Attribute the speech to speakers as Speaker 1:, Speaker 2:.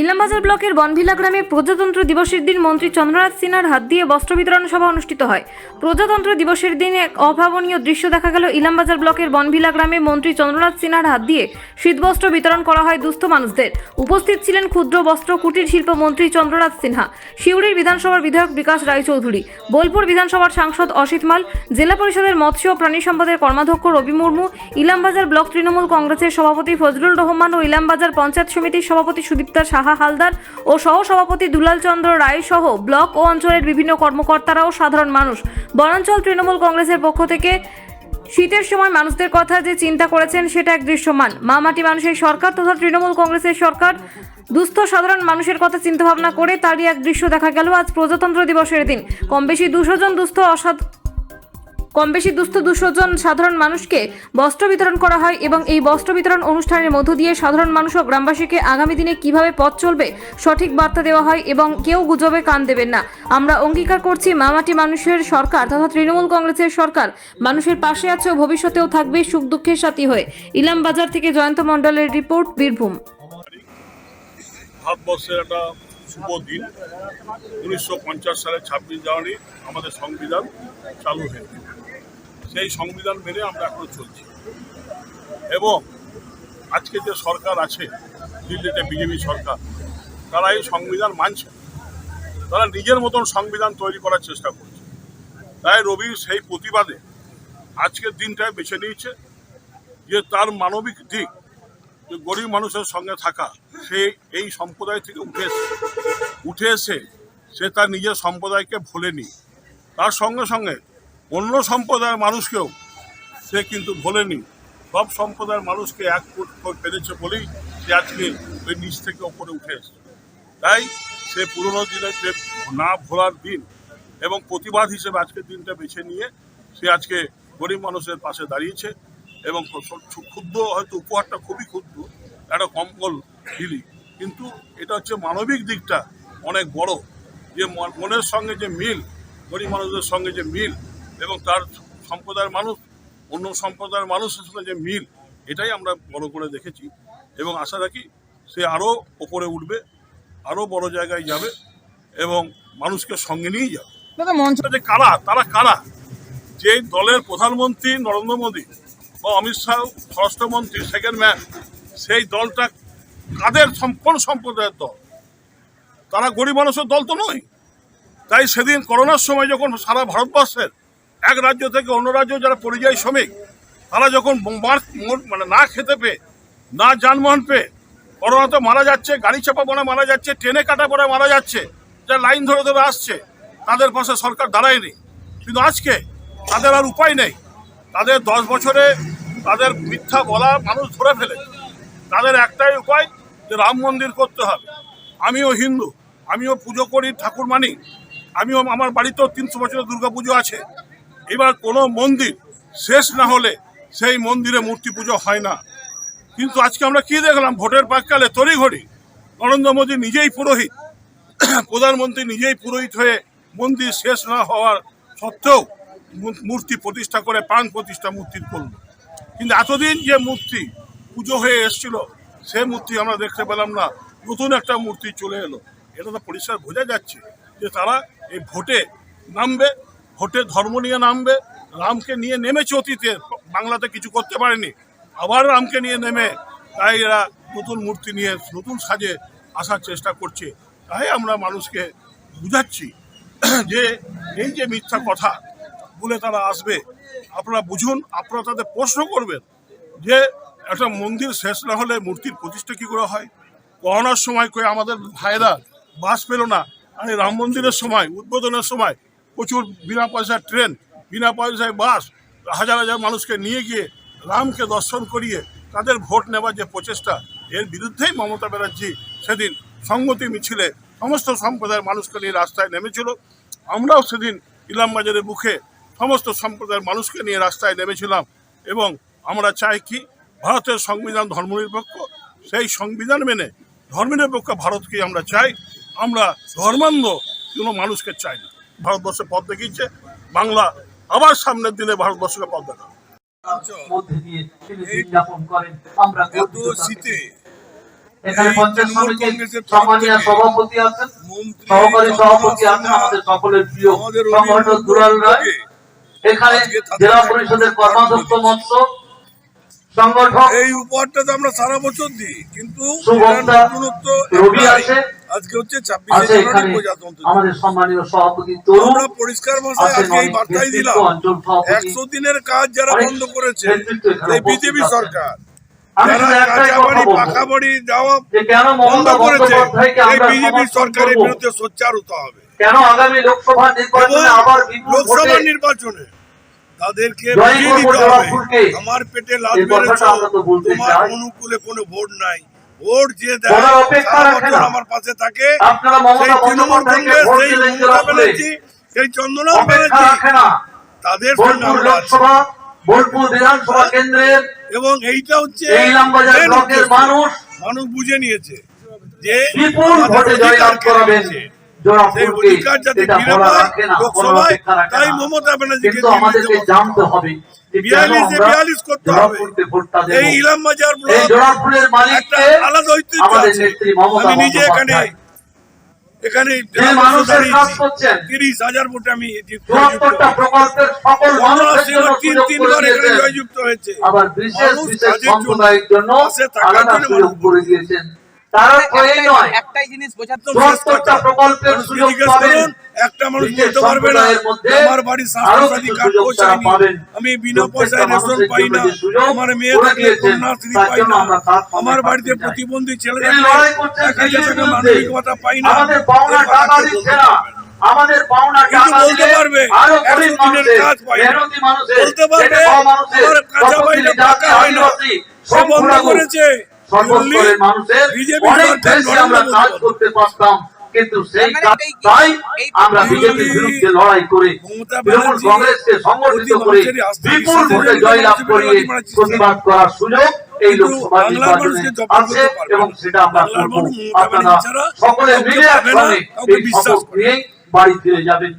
Speaker 1: ইলামবাজার ব্লকের বনভিলা গ্রামে প্রজাতন্ত্র দিবসের দিন মন্ত্রী চন্দ্রনাথ সিনহার হাত দিয়ে বস্ত্র বিতরণ সভা অনুষ্ঠিত হয়। প্রজাতন্ত্র দিবসের দিন এক অভাবনীয় দৃশ্য দেখা গেল ইলামবাজার ব্লকের বনভিলা গ্রামে মন্ত্রী চন্দ্রনাথ সিনহার হাত দিয়ে শীতবস্ত্র বিতরণ করা হয় দুস্থ মানুষদের। উপস্থিত ছিলেন ক্ষুদ্র বস্ত্র, কুটির শিল্প মন্ত্রী চন্দ্রনাথ সিনহা সিউড়ির বিধানসভার বিধায়ক বিকাশ রায়চৌধুরী, বোলপুর বিধানসভার সাংসদ অসিত মাল, জেলা পরিষদের মৎস্য ও প্রাণী সম্পদের কর্মাধ্যক্ষ রবি মুর্মু, ইলামবাজার ব্লক তৃণমূল কংগ্রেসের সভাপতি ফজলুল রহমান ও ইলামবাজার পঞ্চায়েত সমিতির সভাপতি সুদীপ্তা সাহা হালদার ও সহ সভাপতি দুলাল চন্দ্র রায় সহ ব্লক ও অঞ্চলের বিভিন্ন কর্মকর্তারা ও সাধারণ মানুষ। বনাঞ্চল তৃণমূল কংগ্রেসের পক্ষ থেকে শীতের সময় মানুষদের কথা যে চিন্তা করেছেন সেটা এক দৃশ্যমান। মা মাটি মানুষের সরকার তথা তৃণমূল কংগ্রেসের সরকার দুস্থ সাধারণ মানুষের কথা চিন্তা ভাবনা করে তারই এক দৃশ্য দেখা গেল আজ প্রজাতন্ত্র দিবসের দিন। কম বেশি দুশো জন দুস্থ অসাধ কম বেশি দুস্থ দুশো জন সাধারণ মানুষকে বস্ত্র বিতরণ করা হয় এবং এই বস্ত্র বিতরণ অনুষ্ঠানের মধ্য দিয়ে সাধারণ মানুষ ও গ্রামবাসীকে আগামী দিনে কীভাবে পথ চলবে সঠিক বার্তা দেওয়া হয় এবং কেউ গুজবে কান দেবেন না। আমরা অঙ্গীকার করছি মামাটি মানুষের সরকার তথা তৃণমূল কংগ্রেসের সরকার। মানুষের পাশে আছে ও ভবিষ্যতেও থাকবে সুখ দুঃখের সাথী হয়ে। ইলাম বাজার থেকে জয়ন্ত মণ্ডলের রিপোর্ট, বীরভূম।
Speaker 2: ভারতবর্ষের একটা শুভ দিন। উনিশশো সালের ছাব্বিশ জানুয়ারি আমাদের সংবিধান চালু হয়েছে। সেই সংবিধান মেনে আমরা এখনও চলছি। এবং আজকে যে সরকার আছে, দিল্লিতে বিজেপি সরকার, তারা এই সংবিধান মানছে। তারা নিজের মতন সংবিধান তৈরি করার চেষ্টা করছে। তাই রবি সেই প্রতিবাদে আজকের দিনটায় বেছে নিয়েছে যে তার মানবিক দিক, যে গরিব মানুষের সঙ্গে থাকা, সে এই সম্প্রদায় থেকে উঠে এসে উঠে এসে সে তার নিজের সম্প্রদায়কে ভোলেনি তার সঙ্গে সঙ্গে অন্য সম্প্রদায়ের মানুষকেও সে কিন্তু ভোলেনি। সব সম্প্রদায়ের মানুষকে এক পেরেছে বলেই সে আজকে ওই নিচ থেকে ওপরে উঠে এসেছে। তাই সে পুরনো দিনের যে না ভোলার দিন এবং প্রতিবাদ হিসেবে আজকের দিনটা বেছে নিয়ে সে আজকে গরিব মানুষের পাশে দাঁড়িয়েছে এবং ক্ষুদ্র হয়তো উপহারটা খুবই ক্ষুদ্র একটা কম্বল দিলি। কিন্তু এটা হচ্ছে মানবিক দিকটা অনেক বড়। যে মন- মনের সঙ্গে যে মিল, গরিব মানুষদের সঙ্গে যে মিল এবং তার সম্প্রদায়ের মানুষ অন্য সম্প্রদায়ের মানুষের সঙ্গে যে মিল এটাই আমরা বড় করে দেখেছি। এবং আশা রাখি সে আরও ওপরে উঠবে আরও বড় জায়গায় যাবে এবং মানুষকে সঙ্গে নিয়েই যাবে।
Speaker 3: দাদা মঞ্চ
Speaker 2: যে কারা তারা কারা? যে দলের প্রধানমন্ত্রী নরেন্দ্র মোদী বা অমিত শাহ স্বরাষ্ট্রমন্ত্রী সেকেন্ড ম্যান সেই দলটা কাদের সম- কোন সম্প্রদায়ের দল? তারা গরিব মানুষের দল তো নয়। তাই সেদিন করোনার সময় যখন সারা ভারতবর্ষের এক রাজ্য থেকে অন্য রাজ্য যারা পরিযায়ী শ্রমিক, তারা যখন মানে না খেতে পেয়ে, না যানবাহন পেয়ে করোনাতে মারা যাচ্ছে, গাড়ি চাপা পড়ে মারা যাচ্ছে, ট্রেনে কাটা পড়ে মারা যাচ্ছে, যা লাইন ধরে ধরে আসছে, তাদের পাশে সরকার দাঁড়ায়নি। কিন্তু আজকে তাদের আর উপায় নেই। তাদের দশ বছরে তাদের মিথ্যা বলা মানুষ ধরে ফেলে। তাদের একটাই উপায় যে রাম মন্দির করতে হবে। আমিও হিন্দু, আমিও পুজো করি ঠাকুর মানি আমিও আমার বাড়িতেও তিনশো বছরের দুর্গা পুজো আছে। এবার কোনো মন্দির শেষ না হলে সেই মন্দিরে মূর্তি পুজো হয় না। কিন্তু আজকে আমরা কি দেখলাম? ভোটের প্রাককালে তড়িঘড়ি। নরেন্দ্র মোদী নিজেই পুরোহিত। প্রধানমন্ত্রী নিজেই পুরোহিত হয়ে মন্দির শেষ না হওয়ার সত্ত্বেও মূর্তি প্রতিষ্ঠা করে, প্রাণ প্রতিষ্ঠা মূর্তির করল কিন্তু এতদিন যে মূর্তি পুজো হয়ে এসেছিল, সে মূর্তি আমরা দেখতে পেলাম না। নতুন একটা মূর্তি চলে এলো। এটা তো পরিষ্কার বোঝা যাচ্ছে যে তারা এই ভোটে নামবে। ভোটে ধর্ম নিয়ে নামবে, রামকে নিয়ে নেমেছে অতীতে, বাংলাতে কিছু করতে পারেনি। আবার রামকে নিয়ে নেমে, তাই এরা নতুন মূর্তি নিয়ে, নতুন সাজে আসার চেষ্টা করছে। তাই আমরা মানুষকে বুঝাচ্ছি যে এই যে মিথ্যা কথা বলে তারা আসবে, আপনারা বুঝুন, আপনারা তাদের প্রশ্ন করবেন যে একটা মন্দির শেষ না হলে মূর্তির প্রতিষ্ঠা কী করে হয়? করোনার সময় কই আমাদের ভাইরা বাস পেল না? আর রাম মন্দিরের সময়, উদ্বোধনের সময় প্রচুর বিনা পয়সার ট্রেন, বিনা পয়সায় বাস, হাজার হাজার মানুষকে নিয়ে গিয়ে রামকে দর্শন করিয়ে তাদের ভোট নেওয়ার যে প্রচেষ্টা, এর বিরুদ্ধেই মমতা ব্যানার্জি সেদিন সংগতি মিছিলে সমস্ত সম্প্রদায়ের মানুষকে নিয়ে রাস্তায় নেমেছিল। আমরাও সেদিন ইলামবাজারের মুখে সমস্ত সম্প্রদায়ের মানুষকে নিয়ে রাস্তায় নেমেছিলাম এবং আমরা চাই কি ভারতের সংবিধান ধর্মনিরপেক্ষ, সেই সংবিধান মেনে ধর্মনিরপেক্ষ ভারতকে আমরা চাই। আমরা ধর্মান্ধ কোনো মানুষকে চাই না। ভারতবর্ষে পথ দেখিয়েছে বাংলা আবার সামনের দিনে ভারতবর্ষকে পথ।
Speaker 4: শীতে
Speaker 3: এখানে
Speaker 4: কংগ্রেসের
Speaker 3: সভাপতি আছেন সহকারী সভাপতি আছেন আমাদের সকলের প্রিয় সংগঠক রায় এখানে জেলা পরিষদের কর্মাধ্যক্ষ। মৎস্য সংগঠক
Speaker 4: এই উপহারটা তো আমরা সারা বছর দিই কিন্তু। আজকে হচ্ছে ছাব্বিশে জানুয়ারি প্রজাতন্ত্র আমরা পরিষ্কার ভাষায় আজকে এই বার্তাই দিলাম। একশো দিনের কাজ যারা বন্ধ করেছে এই বিজেপি সরকার। যারা
Speaker 3: শুধু একটাই
Speaker 4: কাঁচা বাড়ি পাকা বাড়ি দেওয়া বন্ধ করেছে এই বিজেপি সরকারের বিরুদ্ধে সোচ্চার হতে হবে।
Speaker 3: কেন আগামী লোকসভা নির্বাচনে আবার
Speaker 4: লোকসভা নির্বাচনে। তাদেরকে বুঝিয়ে দিতে হবে। আমার পেটে মেরেছো তোমার অনুকূলে কোনো ভোট নাই। ভোট যে দেয়
Speaker 3: বলার অপেক্ষা
Speaker 4: সারা
Speaker 3: রাখে
Speaker 4: বছর
Speaker 3: না।
Speaker 4: আমার পাশে থাকে। সেই তৃণমূল কংগ্রেস সেই মমতা ব্যানার্জি সেই চন্দ্রনাথ ব্যানার্জি তাদের সঙ্গে আমরা আছি।
Speaker 3: বোলপুর বিধানসভা কেন্দ্রের
Speaker 4: এবং এইটা হচ্ছে।
Speaker 3: মানুষ
Speaker 4: মানুষ বুঝে নিয়েছে যে
Speaker 3: বিপুল ভোটে জয়লাভ করাবেন।
Speaker 4: সেই অধিকার যাতে ফিরে পায় লোকসভায় তাই মমতা ব্যানার্জিকে
Speaker 3: জানতে
Speaker 4: হবে। বিয়াল্লিশে বিয়াল্লিশ করতে হবে এই ব্লক একটা আলাদা ঐতিহ্য আছে। আমি নিজে এখানে তিরিশ হাজার ভোটে আমি তিন তিনবার এখানে জয়যুক্ত হয়েছে।
Speaker 3: আবার বিশেষ
Speaker 4: জন্য
Speaker 3: তার অর্থ এই
Speaker 5: একটাই-
Speaker 3: নয়
Speaker 5: একটাই জিনিস বোঝাতে
Speaker 4: একদম শেষ
Speaker 3: চুয়াত্তরটা
Speaker 4: কথা।
Speaker 3: প্রকল্পের সুযোগ পাবেন
Speaker 4: একটা মানুষ বলতে পারবে না আমার বাড়ির স্বাস্থ্যসাথী কার্ড পৌঁছায়নি আমি বিনা পয়সায় রেশন পাই না আমার মেয়ে থাকলে কন্যাশ্রী পাই না
Speaker 3: আমরা তার সঙ্গে
Speaker 4: আমার বাড়িতে প্রতিবন্ধী ছেলে থাকলে টাকা মানবিক ভাতা পাই না
Speaker 3: আমাদের পাওনা টাকা
Speaker 4: বলতে পারবে আরও
Speaker 3: গরিব মানুষের
Speaker 4: কাজ পাই। বলতে পারবে,
Speaker 3: খেটে খাওয়া মানুষের
Speaker 4: আমার কাঁচা
Speaker 3: তপশিলি
Speaker 4: বাড়িটা হয় না। সে বন্ধ করেছে।
Speaker 3: সর্বস্তরের মানুষের অনেক বেশি আমরা কাজ করতে পারতাম কিন্তু সেই
Speaker 5: মানে
Speaker 3: কাজ
Speaker 5: এই-
Speaker 3: তাই আমরা বিজেপির বিরুদ্ধে লড়াই করে। তৃণমূল কংগ্রেসকে সংগঠিত করে। বিপুল ভোটে জয়লাভ করিয়ে প্রতিবাদ করার সুযোগ এই লোকসভা নির্বাচনে আছে এবং সেটা আমরা করব। আপনারা সকলে মিলে একসঙ্গে এই
Speaker 4: বিশ্বাস
Speaker 3: শপথ
Speaker 4: করে না।
Speaker 3: নিয়ে বাড়ি ফিরে যাবেন।